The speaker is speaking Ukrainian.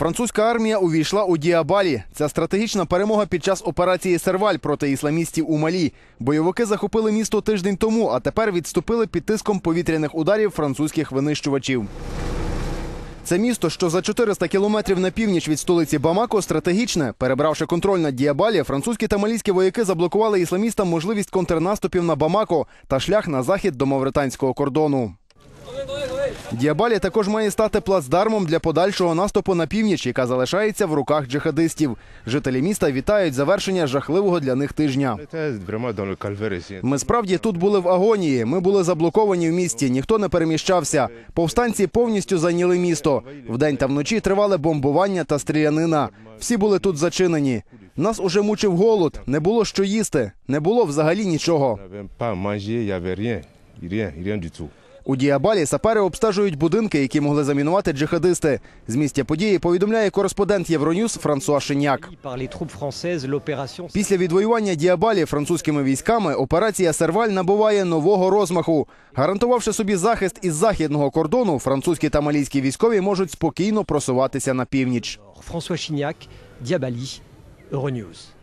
Французька армія увійшла у Діабалі. Це стратегічна перемога під час операції Серваль проти ісламістів у Малі. Бойовики захопили місто тиждень тому, а тепер відступили під тиском повітряних ударів французьких винищувачів. Це місто, що за 400 кілометрів на північ від столиці Бамако, стратегічне. Перебравши контроль над Діабалі, французькі та малійські вояки заблокували ісламістам можливість контрнаступів на Бамако та шлях на захід до мавританського кордону. Діабалі також має стати плацдармом для подальшого наступу на північ, яка залишається в руках джихадистів. Жителі міста вітають завершення жахливого для них тижня. Ми справді тут були в агонії. Ми були заблоковані в місті, ніхто не переміщався. Повстанці повністю зайняли місто. Вдень та вночі тривали бомбування та стрілянина. Всі були тут зачинені. Нас уже мучив голод, не було що їсти, не було взагалі нічого. У Діабалі сапери обстежують будинки, які могли замінувати джихадисти. З місця події повідомляє кореспондент Євроньюз Франсуа Шиняк. Після відвоювання Діабалі французькими військами операція Серваль набуває нового розмаху. Гарантувавши собі захист із західного кордону, французькі та малійські військові можуть спокійно просуватися на північ. François Chignac, Diabali, Euronews.